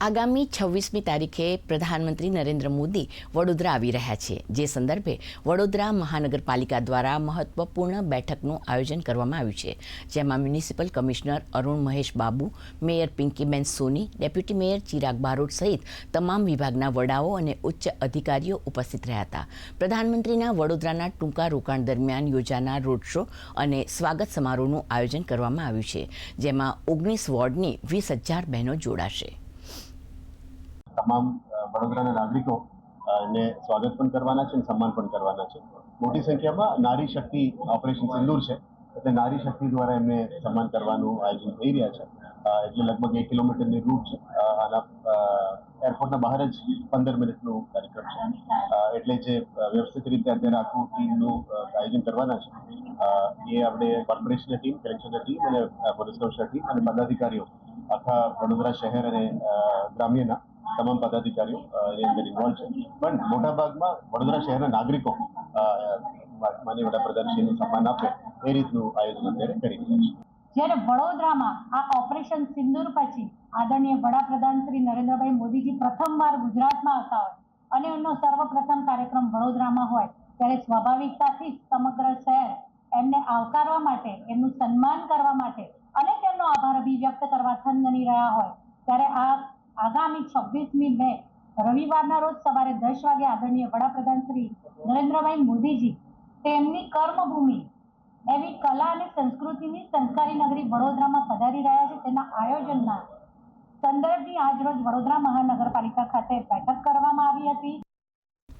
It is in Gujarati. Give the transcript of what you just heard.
આગામી છવ્વીસમી તારીખે પ્રધાનમંત્રી નરેન્દ્ર મોદી વડોદરા આવી રહ્યા છે. જે સંદર્ભે વડોદરા મહાનગરપાલિકા દ્વારા મહત્વપૂર્ણ બેઠકનું આયોજન કરવામાં આવ્યું છે. જેમાં municipal commissioner Arun Mahesh Babu, mayor Pinkiben Soni, deputy mayor Chirag Barot સહિત તમામ વિભાગના વડાઓ અને ઉચ્ચ અધિકારીઓ ઉપસ્થિત રહ્યા હતા. પ્રધાનમંત્રીના વડોદરાના ટૂંકા રોકાણ દરમિયાન યોજાનાર રોડ શો અને સ્વાગત સમારોહનું આયોજન કરવામાં આવ્યું છે, જેમાં ઓગણીસ વોર્ડની વીસ હજાર બહેનો જોડાશે. તમામ વડોદરાના નાગરિકો ને સ્વાગત પણ કરવાના છે અને સન્માન પણ કરવાના છે. મોટી સંખ્યામાં નારી શક્તિ ઓપરેશન સિંદૂર છે. એટલે નારી શક્તિ દ્વારા એમને સન્માન કરવાનું આયોજન થઈ રહ્યા છે. એટલે લગભગ એક કિલોમીટરની રૂટ છે. આના એરપોર્ટના બહાર જ પંદર મિનિટનું કાર્યક્રમ છે. એટલે જે વ્યવસ્થિત રીતે અત્યારે આખું ટીમનું આયોજન કરવાના છે. એ આપણે કોર્પોરેશનની ટીમ કલેક્શનની ટીમ અને પોલીસ કમિશનર ટીમ અને પદાધિકારીઓ આખા વડોદરા શહેર અને ગ્રામ્યના તમામ પદાધિકારીઓ એની ઇન્વોલ્વ છે. પણ મોટાભાગમાં વડોદરા શહેરના નાગરિકો માન્ય વડાપ્રધાનશ્રીનું સન્માન આપે એ રીતનું આયોજન અત્યારે કરી રહ્યા છે. જ્યારે વડોદરામાં આ ઓપરેશન સિંદૂર પછી આદરણીય વડાપ્રધાન શ્રી નરેન્દ્રભાઈ મોદીજી પ્રથમવાર ગુજરાતમાં આવતા હોય અને એમનો સર્વપ્રથમ કાર્યક્રમ વડોદરામાં હોય, ત્યારે સ્વાભાવિકતાથી જ સમગ્ર શહેર એમને આવકારવા માટે, એમનું સન્માન કરવા માટે અને તેમનો આભાર અભિવ્યક્ત કરવા થનગની રહ્યા હોય, ત્યારે આ આગામી છવ્વીસમી મે રવિવારના રોજ સવારે દસ વાગે આદરણીય વડાપ્રધાન શ્રી નરેન્દ્રભાઈ મોદીજી તેમની કર્મભૂમિ એવી કલા અને સંસ્કૃતિની સંસ્કારી નગરી વડોદરામાં પધારી રહ્યા છે. તેના આયોજનના સંદર્ભની આજરોજ વડોદરા મહાનગરપાલિકા ખાતે બેઠક કરવામાં આવી હતી.